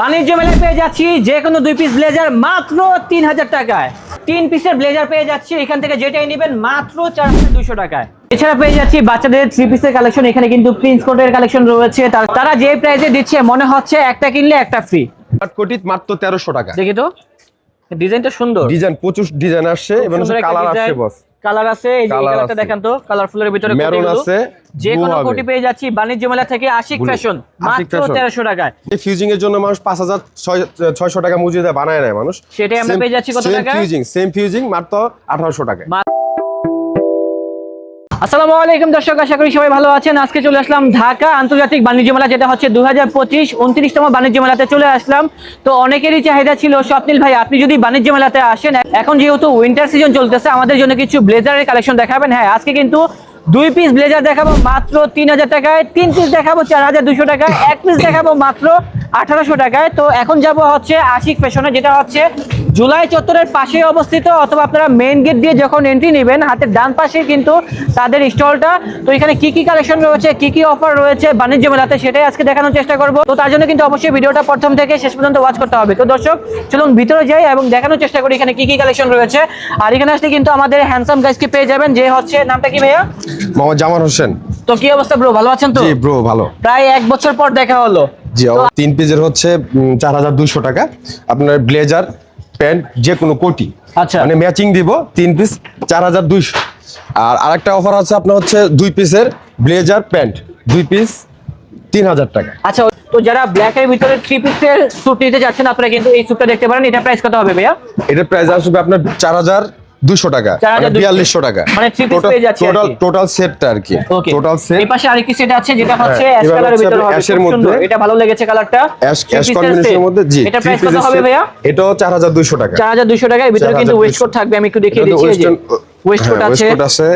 বাণিজ্য মেলায় পেয়ে যাচ্ছি যে কোনো দুই পিস ব্লেজার মাত্র তিন হাজার টাকায়। তিন পিসের ব্লেজার পেয়ে যাচ্ছি এখান থেকে যেটাই নেবেন মাত্র চার হাজার দুশো টাকায়। এছাড়া পেয়ে যাচ্ছি বাচ্চাদের থ্রি পিসের কালেকশন এখানে কিন্তু প্রিন্স কোটের কালেকশন রয়েছে। তারা যে প্রাইসে দিচ্ছে মনে হচ্ছে একটা কিনলে একটা ফ্রি কোটি মাত্র তেরোশো টাকা দেখি তো ডিজাইনটা সুন্দর। ডিজাইন প্রচুর ডিজাইন আসছে এবং কালার আসছে বস কালার আছে এই যে কালারটা দেখেন তো কালারফুলের ভিতরে কোটিগুলো। আছে, যে কোন কোটি পেয়ে যাচ্ছি বাণিজ্য মেলা থেকে আশিক ফ্যাশন মাত্র fashion। তেরোশো টাকায় এই ফিউজিং এর জন্য মানুষ পাঁচ হাজার ছয়শো টাকা মজুরি দিয়ে বানায় নেয় মানুষ সেটাই আমরা পেয়ে যাচ্ছি কত টাকায়? ফিউজিং সেম ফিউজিং মাত্র আঠারোশো টাকা আসসালামু আলাইকুম দর্শক, আশা করি সবাই ভালো আছেন। আজকে চলে আসলাম ঢাকা আন্তর্জাতিক বাণিজ্য মেলা, যেটা হচ্ছে দু হাজার পঁচিশ উনত্রিশতম বাণিজ্য মেলাতে চলে আসলাম। তো অনেকেরই চাহিদা ছিল, স্বপ্নিল ভাই, আপনি যদি বাণিজ্য মেলাতে আসেন, এখন যেহেতু উইন্টার সিজন চলতেছে, আমাদের জন্য কিছু ব্লেজারের কালেকশন দেখাবেন। হ্যাঁ আজকে কিন্তু দুই পিস ব্লেজার দেখাবো মাত্র তিন হাজার টাকায়। তিন পিস দেখাবো চার হাজার দুশো টাকায়। এক পিস দেখাবো মাত্র আঠারোশো টাকায়। তো এখন যাব হচ্ছে আশিক ফ্যাশনে যেটা হচ্ছে জুলাই চত্বরের পাশে অবস্থিত অথবা আপনারা মেইন গেট দিয়ে যখন এন্ট্রি নেবেন, হাতের ডান পাশে কিন্তু তাদের স্টলটা। তো এখানে কি কি কালেকশন রয়েছে, কি কি অফার রয়েছে, বাণিজ্য মেলাতে সেটাই আজকে দেখানোর চেষ্টা করব। তো তার জন্য কিন্তু অবশ্যই ভিডিওটা প্রথম থেকে শেষ পর্যন্ত ওয়াচ করতে হবে। তো দর্শক, চলুন ভিতরে যাই এবং দেখানোর চেষ্টা করি এখানে কি কি কালেকশন রয়েছে। আর এখানে আসলে কিন্তু আমাদের হ্যান্ডসাম গাইজকে পেয়ে যাবেন, যে হচ্ছে, নামটা কি ভাইয়া? মোহাম্মদ জামান হোসেন। তো কি অবস্থা ব্রো? ভালো আছেন তো? জি ব্রো ভালো। প্রায় এক বছর পর দেখা হলো। জি ও তিন পিসের হচ্ছে চার হাজার দুইশো টাকা। আপনার ব্লেজার প্যান্ট যে কোনো কোটি। আচ্ছা। মানে ম্যাচিং দিব তিন পিস চার হাজার দুইশো। আর আরেকটা অফার আছে আপনার হচ্ছে দুই পিসের ব্লেজার প্যান্ট। দুই পিস তিন হাজার টাকা। আচ্ছা তো যারা ব্ল্যাক এর ভিতরে থ্রি পিসের স্যুট নিতে যাচ্ছেন আপনারা কিন্তু এই স্যুটটা দেখতে পারেন। এটা প্রাইস কত হবে ভাইয়া? এটার প্রাইস আসবে আপনার চার হাজার দুশো টাকা 4,200 বিয়াল্লিশশো টাকা। মানে টোটাল টোটাল সেটটা আর কি। টোটাল সেট এই পাশে আরেকটি সেট আছে যেটা হচ্ছে হ্যাঁ, অ্যাশ কালারের ভিতরে হবে অ্যাশের মধ্যে- এটা ভালো লেগেছে কালারটা অ্যাশ অ্যাশ কম্বিনেশনের মধ্যে জি এটা প্রাইস কত হবে ভাইয়া? এটাও চার হাজার দুইশো টাকা। চার হাজার দুইশো টাকা এর ভিতরে কিন্তু 4,200 ওয়েস্ট কোট থাকবে আমি একটু দেখিয়ে দিচ্ছি এই যে ওয়েস্ট কোট আছে। আছে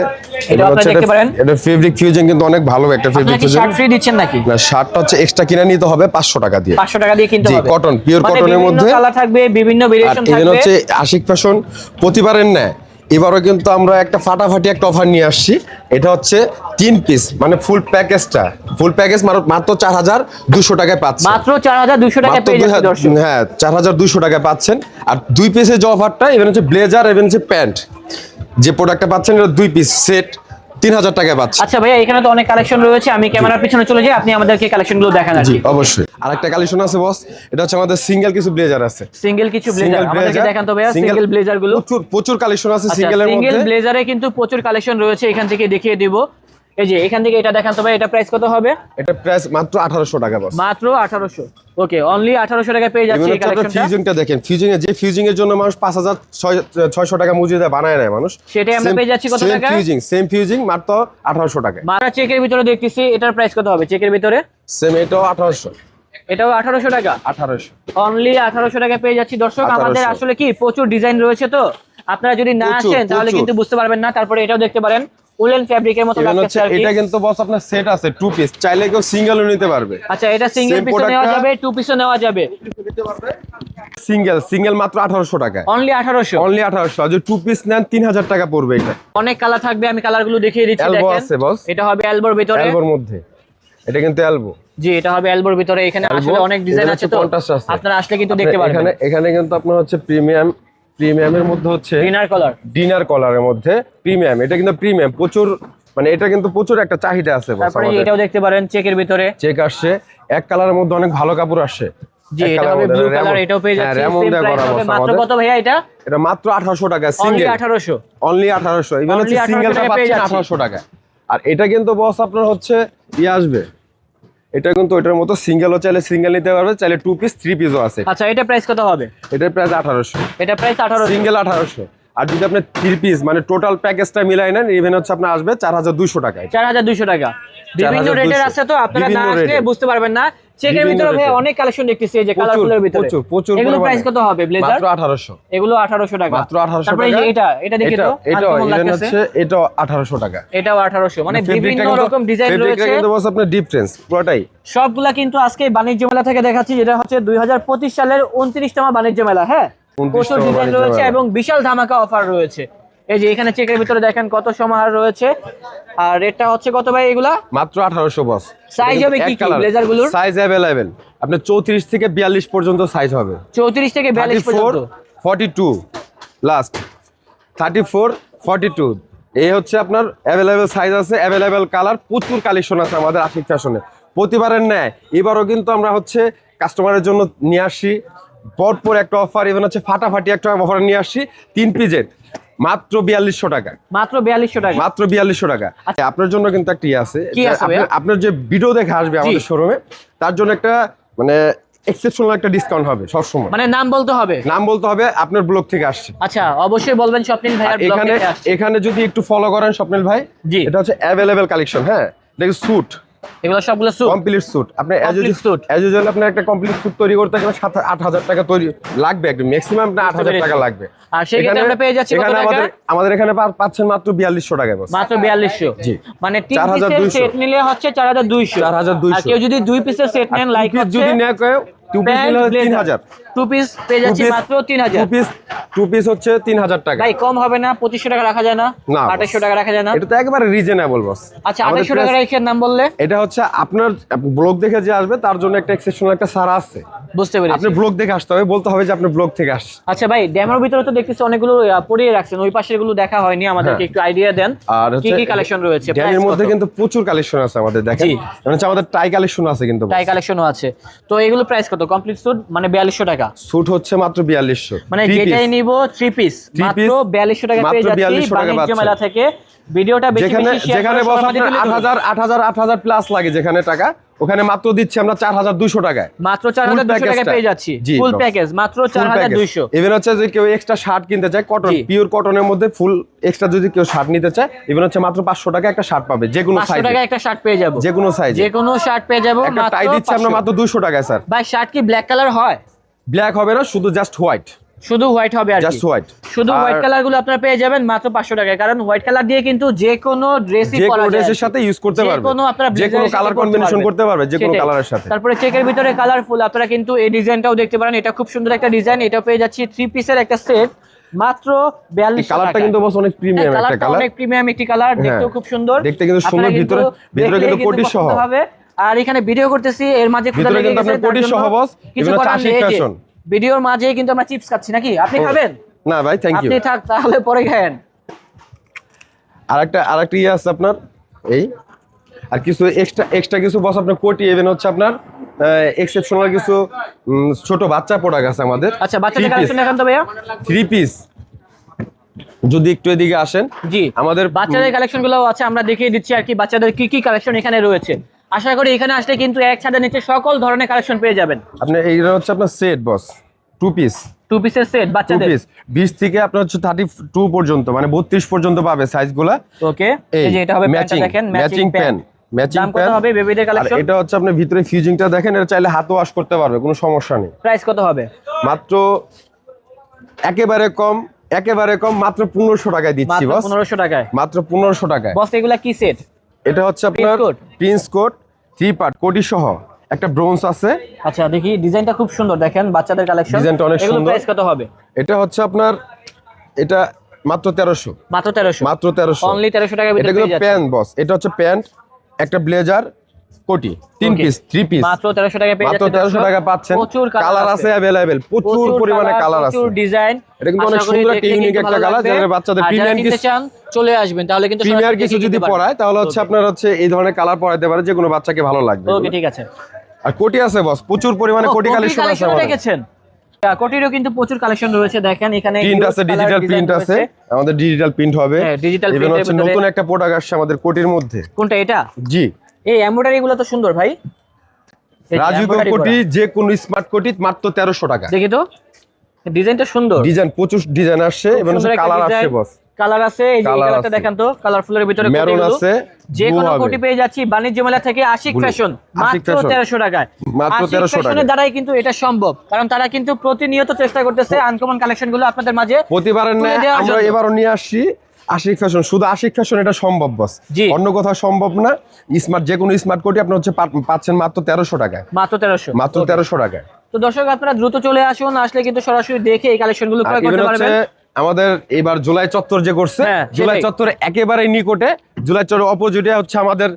এটা এটা দেখতে পারেন। এটা ফেব্রিক ফিউজিং কিন্তু অনেক ভালো একটা ফেব্রিক আপনারা শার্ট ফ্রি দিচ্ছেন নাকি? না শার্টটা হচ্ছে এক্সট্রা কিনে নিতে হবে পাঁচশো টাকা দিয়ে। পাঁচশো টাকা দিয়ে কিনতে হবে। cotton এর বিভিন্ন মধ্যে। কালার থাকবে বিভিন্ন ভেরিয়েশন এখানে থাকবে। হচ্ছে আশিক ফ্যাশন প্রতিবারের ন্যায়। এবারও কিন্তু আমরা একটা ফাটাফাটি একটা অফার নিয়ে আসছি। এটা হচ্ছে তিন পিস মানে ফুল প্যাকেজটা ফুল প্যাকেজ মাত্র চার হাজার দুশো টাকায় পাচ্ছেন। মাত্র চার হাজার টাকা দর্শক। হ্যাঁ চার হাজার দুশো টাকা পাচ্ছেন। আর দুই পিসের যে অফারটা এবার হচ্ছে ব্লেজার এবং হচ্ছে প্যান্ট যে প্রোডাক্টটা পাচ্ছেন এটা দুই পিস সেট তিন হাজার টাকায় পাচ্ছেন আচ্ছা ভাইয়া এখানে তো অনেক কালেকশন রয়েছে আমি ক্যামেরার পিছনে চলে যাই আপনি আমাদেরকে কালেকশনগুলো দেখান আর অবশ্যই। আর একটা কালেকশন আছে বস এটা হচ্ছে আমাদের সিঙ্গেল কিছু ব্লেজার আছে। সিঙ্গেল কিছু ব্লেজার আমাদেরকে দেখান তো ভাইয়া সিঙ্গেল ব্লেজারগুলো। প্রচুর প্রচুর কালেকশন আছে সিঙ্গেলের মধ্যে। সিঙ্গেল ব্লেজারে কিন্তু প্রচুর কালেকশন রয়েছে এখান থেকে দেখিয়ে দিব। এই যে এখান থেকে এটা দেখান তো ভাই এটা প্রাইস কত হবে? এটা প্রাইস মাত্র আঠারোশো টাকা বস মাত্র আঠারোশো। ওকে অনলি আঠারোশো টাকা পেয়ে যাচ্ছে এই কালেকশনটা ফিউজিংটা দেখেন ফিউজিং এর যে ফিউজিং এর জন্য মানুষ পাঁচ হাজার ছয়শো টাকা মজুরি দিয়ে বানায় নেয় মানুষ। সেটাই আমরা পেয়ে যাচ্ছি কত টাকা? সেম ফিউজিং সেম ফিউজিং মাত্র আঠারোশো টাকা মারা চেকের ভিতরে দেখতেছি এটার প্রাইস কত হবে? চেকের ভিতরে? সেম এটাও আঠারোশো। এটাও আঠারোশো টাকা? আঠারোশো। অনলি আঠারোশো টাকা পেয়ে যাচ্ছি। দর্শক আমাদের আসলে কি প্রচুর ডিজাইন রয়েছে তো? আপনারা যদি না আসেন তাহলে কিন্তু বুঝতে পারবেন না। তারপরে এটাও দেখতে পারেন। উলেন ফ্যাব্রিকের মতো লাগতেছে আর এটা কিন্তু বস আপনার সেট আছে টু পিস চাইলে কেউ সিঙ্গেলও নিতে পারবে। আচ্ছা এটা সিঙ্গেল পিসও নেওয়া যাবে টু পিসও নেওয়া যাবে। সিঙ্গেল সিঙ্গেল মাত্র আঠারোশো টাকা অনলি আঠারোশো। অনলি আঠারোশো। আর যদি টু পিস নেন তিন হাজার টাকা পড়বে এটা। অনেক কালার থাকবে আমি কালারগুলো দেখিয়ে দিচ্ছি দেখেন। আছে, boss। এটা হবে এলবোর ভিতরে। এলবোর মধ্যে। এটা কিন্তু এলবো জি এটা হবে এলবোর ভিতরে। এখানে আসলে অনেক ডিজাইন আছে তো। আপনারা আসলে কিন্তু দেখতে পারবেন। এখানে এখানে কিন্তু আপনার হচ্ছে প্রিমিয়াম প্রিমিয়ামের মধ্যে হচ্ছে ডিনার কালার ডিনার কলারের মধ্যে প্রিমিয়াম। এটা কিন্তু প্রিমিয়াম। প্রচুর মানে এটা কিন্তু প্রচুর একটা চাহিদা আছে তারপরে এটাও দেখতে পারেন চেকের ভিতরে। চেক আসছে। এক কালারের মধ্যে অনেক ভালো কাপড় আসছে। জি এটা হবে ব্লু কালার এটাও পেয়ে হ্যাঁ, যাচ্ছে Raymond সেম করা মাত্র কত ভাইয়া এটা? এটা মাত্র টাকা অনলি সিঙ্গেল অনলি আঠারোশো। ইভেন হচ্ছে সিঙ্গেলটা পাচ্ছেন যাচ্ছি। আঠারোশো টাকা আর এটা কিন্তু বস আপনার হচ্ছে ইয়ে আসবে। এটা কিন্তু ওইটার মতো সিঙ্গেলও চাইলে সিঙ্গেল নিতে পারবে চাইলে টু পিস থ্রি পিসও আছে। আচ্ছা এটা প্রাইস কত হবে? এটার প্রাইস আঠারোশো। এটা প্রাইস আঠারো সিঙ্গেল আঠারোশো। আর যদি আপনি থ্রি পিস মানে টোটাল প্যাকেজটা মিলাই নেন ইভেন হচ্ছে আপনার আসবে চার হাজার দুশো টাকায়। চার হাজার দুইশো টাকা। বিভিন্ন রেটের আছে তো আপনারা না আসলে বুঝতে পারবেন না চেকের ভিতরে ভাই অনেক কালেকশন দেখতেছি এই যে কালারফুলের ভিতরে। প্রচুর, প্রচুর এগুলো প্রাইস কত হবে ব্লেজার মাত্র আঠারোশো। এগুলো আঠারোশো টাকা। মাত্র আঠারোশো তারপরে এই টাকা। যে এটা এটা দেখি তো এটা লাগতেছে? হচ্ছে এটাও আঠারোশো টাকা। এটাও আঠারোশো। মানে বিভিন্ন রকম ডিজাইন রয়েছে। কিন্তু বস আপনার ডিফারেন্স পুরোটাই। সবগুলা কিন্তু আজকে বাণিজ্য মেলা থেকে দেখাচ্ছি যেটা হচ্ছে দুই হাজার পঁচিশ সালের উনত্রিশতম বাণিজ্য মেলা হ্যাঁ? প্রচুর ডিজাইন রয়েছে এবং বিশাল ধামাকা অফার রয়েছে। এই যে এখানে চেকের ভিতরে দেখেন কত সমাহার রয়েছে। আর রেটটা হচ্ছে কত ভাই এগুলা? মাত্র আঠারোশো বস। সাইজ হবে কি কি? blazer গুলোর? সাইজ অ্যাভেলেবেল আপনার চৌত্রিশ থেকে বিয়াল্লিশ পর্যন্ত সাইজ হবে। চৌত্রিশ থেকে বিয়াল্লিশ পর্যন্ত? Forty two last thirty four forty two এই হচ্ছে আপনার অ্যাভেলেবেল সাইজ আছে অ্যাভেলেবেল কালার প্রচুর কালেকশন আছে আমাদের আশিক ফ্যাশনে প্রতিবারের ন্যায়। এবারও কিন্তু আমরা হচ্ছে কাস্টমারের জন্য নিয়ে আসি। পরপর একটা অফার ইভেন হচ্ছে ফাটাফাটি একটা অফার নিয়ে আসছি তিন পিজের মাত্র বিয়াল্লিশশো টাকা। মাত্র বিয়াল্লিশশো টাকা। মাত্র বিয়াল্লিশশো টাকা। আপনার জন্য কিন্তু একটা ইয়ে আছে? আপনার- যে ভিডিও দেখে আসবে আমাদের শোরুমে তার জন্য একটা মানে এক্সেপশনাল একটা ডিসকাউন্ট হবে সবসময়। মানে নাম বলতে হবে? নাম বলতে হবে আপনার ব্লগ থেকে আসছে। আচ্ছা অবশ্যই বলবেন স্বপ্নিল ব্লগ এখানে এখানে যদি একটু ফলো করেন স্বপ্নিল ভাই। এটা হচ্ছে অ্যাভেলেবেল কালেকশন হ্যাঁ? দেখুন স্যুট এগুলো সবগুলো স্যুট কমপ্লিট স্যুট আপনি। অ্যাজ ইউজুয়াল আপনার একটা কমপ্লিট স্যুট তৈরি করতে গেলে সাত আট হাজার টাকা তৈরি লাগবে একদম। ম্যাক্সিমাম আপনার আট হাজার পেরেছি। টাকা লাগবে। আর সেক্ষেত্রে এখানে- আমরা পেয়ে যাচ্ছি কত টাকা? আমাদের এখানে পাচ্ছেন মাত্র বিয়াল্লিশশো টাকায় বস। মাত্র বিয়াল্লিশশো। জি। মানে তিন পিসের সেট নিলে হচ্ছে চার হাজার দুইশো। 4200 আর কেউ যদি দুই পিসের সেট নেন লাইক যদি নেয় কেউ টু পিস নিলে হচ্ছে তিন হাজার। টু পিস পেয়ে যাচ্ছি মাত্র তিন হাজার। টু পিস টু পিস হচ্ছে তিন হাজার টাকা। ভাই কম হবে না পঁচিশশো টাকা রাখা যায় না না, আঠাশশো টাকা রাখা যায় না। এটা তো একবারে রিজনেবল বস আচ্ছা আঠাশশো টাকা রেখে নাম বললে? এটা হচ্ছে আপনার ব্লগ দেখে যে আসবে তার জন্য একটা এক্সেপশনাল একটা সারা আছে। বুঝতে পেরেছি। আপনি ব্লগ দেখে আসতে হবে বলতে হবে যে আপনি ব্লগ থেকে আসছে আচ্ছা ভাই ড্যামের ভিতরে তো দেখতেছি অনেকগুলো পরিয়ে রাখছেন ওই পাশেরগুলো দেখা হয়নি আমাদেরকে একটু আইডিয়া দেন হ্যাঁ। আর কি কি কালেকশন রয়েছে ড্যামের মধ্যে কিন্তু প্রচুর কালেকশন আছে আমাদের দেখেন। মানে আমাদের টাই কালেকশন আছে কিন্তু টাই কালেকশনও আছে। তো এগুলো প্রাইস কত? কমপ্লিট স্যুট মানে বিয়াল্লিশশো টাকা। স্যুট হচ্ছে মাত্র বিয়াল্লিশশো। মানে যেটাই নিব থ্রি পিস Three মাত্র piece, বিয়াল্লিশশো টাকা পেয়ে যাচ্ছি বাণিজ্য মেলা থেকে। ভিডিওটা বেশি যেখানে বেশি শেয়ার যেখানে বস আপনার আট হাজার আট হাজার আট হাজার প্লাস লাগে যেখানে টাকা। ওখানে মাত্র দিচ্ছি আমরা চার হাজার দুইশো টাকায়। মাত্র চার হাজার দুশো টাকা পেয়ে যাচ্ছি। ফুল প্যাকেজ মাত্র চার হাজার দুইশো। ইভেন হচ্ছে যে কেউ এক্সট্রা শার্ট কিনতে চায় কটন পিওর কটনের মধ্যে ফুল এক্সট্রা যদি কেউ শার্ট নিতে চায় ইভেন হচ্ছে মাত্র পাঁচশো টাকা একটা শার্ট পাবে যে কোনো সাইজে টাকা একটা শার্ট পেয়ে যাব। যে কোনো সাইজে যে কোনো শার্ট পেয়ে যাব মাত্র টাই দিচ্ছি আমরা মাত্র দুশো টাকায় স্যার ভাই শার্ট কি ব্ল্যাক কালার হয়? ব্ল্যাক হবে না শুধু জাস্ট হোয়াইট শুধু হোয়াইট হবে আর জাস্ট হোয়াইট শুধু হোয়াইট কালারগুলো আপনারা পেয়ে যাবেন মাত্র পাঁচশো টাকায়। কারণ হোয়াইট কালার দিয়ে কিন্তু যে কোনো ড্রেসই যে পরা কোনো যায় ড্রেসের সাথে ইউজ করতে পারবে। যে কোনো আপনারা যে কোনো কালার কম্বিনেশন করতে পারবে যে কোনো কালারের সাথে। তারপরে চেকের ভিতরে কালারফুল আপনারা কিন্তু এই ডিজাইনটাও দেখতে পারেন। এটা খুব সুন্দর একটা ডিজাইন এটা পেয়ে যাচ্ছি থ্রি পিসের একটা সেট মাত্র বিয়াল্লিশ কালারটা কিন্তু বস অনেক প্রিমিয়াম একটা কালার অনেক প্রিমিয়াম একটি কালার দেখতেও হ্যাঁ। খুব সুন্দর। দেখতে কিন্তু সুন্দর, ভিতরে- ভিতরে কিন্তু কোটি সহ। আর এখানে ভিডিও করতেছি এর মাঝে ক্ষুধা লেগে কিছু করার নেই। ভিডিওর মাঝে কিন্তু আমরা চিপস খাচ্ছি নাকি? আপনি খাবেন? না ভাই থ্যাংক ইউ আপনি থাক তাহলে পরে খায়েন। আরেকটা আরেকটা ইয়ে আছে আপনার এই আর কিছু এক্সট্রা এক্সট্রা কিছু বস আপনার কোটি ইভেন হচ্ছে আপনার এক্সেপশনাল কিছু ছোট বাচ্চা প্রোডাক্ট আছে আমাদের। আচ্ছা বাচ্চাদের কালেকশন দেখান তো ভাইয়া। থ্রি পিস যদি একটু এদিকে আসেন জি আমাদের বাচ্চাদের কালেকশনগুলো আছে আমরা দেখিয়ে দিচ্ছি আর কি বাচ্চাদের কি কি কালেকশন এখানে রয়েছে। আশা করি এখানে আসলে কিন্তু এক ছাদের নিচে সকল ধরনের কালেকশন পেয়ে যাবেন। আপনার এইটা হচ্ছে আপনার set boss two piece two পিসের সেট বাচ্চাদের। পিস বিশ থেকে আপনার হচ্ছে থার্টি টু পর্যন্ত মানে বত্রিশ পর্যন্ত পাবে সাইজগুলা ওকে এই যে এটা হবে প্যান্টটা দেখেন ম্যাচিং প্যান্ট ম্যাচিং দাম কত হবে বেবিদের আর কালেকশন এটা হচ্ছে আপনি ভিতরে ফিউজিংটা দেখেন এটা চাইলে হাতও ওয়াশ করতে পারবে কোনো সমস্যা নেই। প্রাইস কত হবে? মাত্র একেবারে কম একেবারে কম মাত্র পনেরোশো টাকায় দিচ্ছি মাত্র বস পনেরোশো টাকায়। মাত্র পনেরোশো টাকায়। বস এগুলা কি সেট এটা হচ্ছে আপনার? প্রিন্স কোট থ্রি পার্ট কোটি সহ। একটা ব্রোঞ্জ আছে। আচ্ছা দেখি ডিজাইনটা খুব সুন্দর দেখেন বাচ্চাদের কালেকশন ডিজাইনটা অনেক সুন্দর। প্রাইস কত হবে? এটা হচ্ছে আপনার এটা মাত্র 1300 মাত্র 1300 মাত্র 1300 অনলি 1300 টাকা ভিতরে পেয়ে যাচ্ছে প্যান্ট বস এটা হচ্ছে প্যান্ট একটা ব্লেজার কোটি তিন. পিস থ্রি পিস মাত্র তেরোশো টাকা পেয়ে মাত্র যাচ্ছে তেরোশো টাকা পাচ্ছেন। প্রচুর কালার আছে। অ্যাভেলেবেল প্রচুর পরিমাণে কালার আছে। প্রচুর ডিজাইন এটা কিন্তু অনেক সুন্দর একটা unique একটা colour, যাদের বাচ্চাদের নিতে কিছু- চান চলে আসবেন তাহলে কিন্তু প্রিমিয়ার কিছু যদি পড়ায় তাহলে হচ্ছে আপনার হচ্ছে এই ধরনের কালার পরাইতে পারে যে কোনো বাচ্চাকে ভালো লাগবে। ওকে ঠিক আছে। আর কোটি আছে বস প্রচুর পরিমাণে কোটি কালেকশন আছে রেখেছেন কোটিরও কিন্তু প্রচুর কালেকশন রয়েছে দেখেন এখানে প্রিন্ট আছে ডিজিটাল প্রিন্ট আছে। আমাদের ডিজিটাল প্রিন্ট হবে। হ্যাঁ, Even print এর হচ্ছে নতুন একটা প্রোডাক্ট আসছে আমাদের কোটির মধ্যে। কোনটা এটা? জি। এই এমব্রয়ডারি গুলো তো সুন্দর ভাই। যে কোটি যে কোনো স্মার্ট কোটি মাত্র তেরোশো টাকা। দেখি তো। ডিজাইনটা সুন্দর। ডিজাইন প্রচুর ডিজাইন আসছে এবং কালার আসছে বস কালার আছে এই যে কালারটা। দেখান তো কালারফুলের ভিতরে মেরুন কোটিগুলো। আছে যে কোনো কোটি পেয়ে যাচ্ছি বাণিজ্য মেলা থেকে আশিক ফ্যাশন মাত্র fashion। তেরোশো টাকায়। মাত্র আশিক 1300 ফ্যাশনের টাকায়। দ্বারাই কিন্তু এটা সম্ভব কারণ তারা কিন্তু প্রতিনিয়ত চেষ্টা করতেছে আনকমন কালেকশনগুলো আপনাদের মাঝে প্রতিবারের ন্যায় আমরা। এবারও নিয়ে আসছি। আশিক ফ্যাশন শুধু আশিক ফ্যাশন এটা সম্ভব বস অন্য কোথাও সম্ভব না। স্মার্ট যে কোনো স্মার্ট কোটি আপনি হচ্ছে পাচ্ছেন মাত্র তেরোশো টাকায়। মাত্র তেরোশো। মাত্র তেরোশো টাকায়। তো দর্শক আপনারা দ্রুত চলে আসুন আসলে কিন্তু সরাসরি দেখে এই কালেকশনগুলো ক্রয় করতে পারবেন। আমাদের এবার জুলাই চত্বর যে করছে হ্যাঁ, জুলাই চত্বর চত্বরে একেবারে নিকটে জুলাই চত্বর অপোজিটে হচ্ছে আমাদের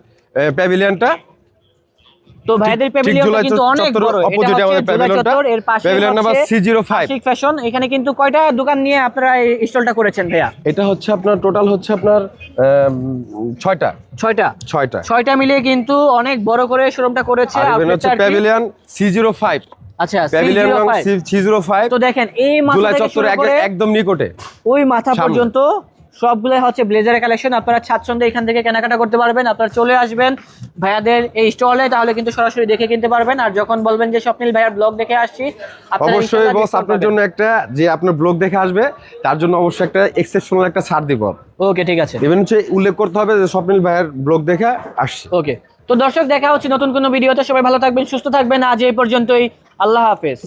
প্যাভিলিয়নটা তো ভাইদের প্যাভিলিয়নটা কিন্তু অনেক বড়। এটা হচ্ছে আমাদের প্যাভিলিয়নটা। এর পাশে pavilion number C05 Ashiq fashion এখানে কিন্তু কয়টা দোকান নিয়ে আপনারা এই স্টলটা করেছেন ভাইয়া? এটা হচ্ছে আপনার টোটাল হচ্ছে আপনার আম, ছয়টা। ছয়টা? ছয়টা। ছয়টা মিলিয়ে কিন্তু অনেক বড় করে শোরুমটা করেছে। আর হচ্ছে। প্যাভিলিয়ন সি জিরো ফাইভ আচ্ছা pavilion C05 C zero five তো দেখেন এই মাথা থেকে এক- একদম নিকটে। ওই মাথা পর্যন্ত সবগুলো হচ্ছে ব্লেজারের কালেকশন আপনারা স্বাচ্ছন্দ্যে এখান থেকে কেনাকাটা করতে পারবেন। আপনারা চলে আসবেন ভাইয়াদের এই স্টলে তাহলে কিন্তু সরাসরি দেখে কিনতে পারবেন। আর যখন বলবেন যে স্বপ্নিল ভাইয়ার ব্লগ দেখে আসছি অবশ্যই বস আপনার জন্য একটা যে আপনার ব্লগ দেখে আসবে তার জন্য অবশ্যই একটা এক্সেপশনাল একটা ছাড় দিব। ওকে ঠিক আছে। ইভেন হচ্ছে উল্লেখ করতে হবে যে স্বপ্নিল ভাইয়ের ব্লগ দেখে আসছি। ওকে তো দর্শক দেখা হচ্ছে নতুন কোনো ভিডিওতে। সবাই ভালো থাকবেন সুস্থ থাকবেন। আজ এই পর্যন্তই। আল্লাহ হাফেজ।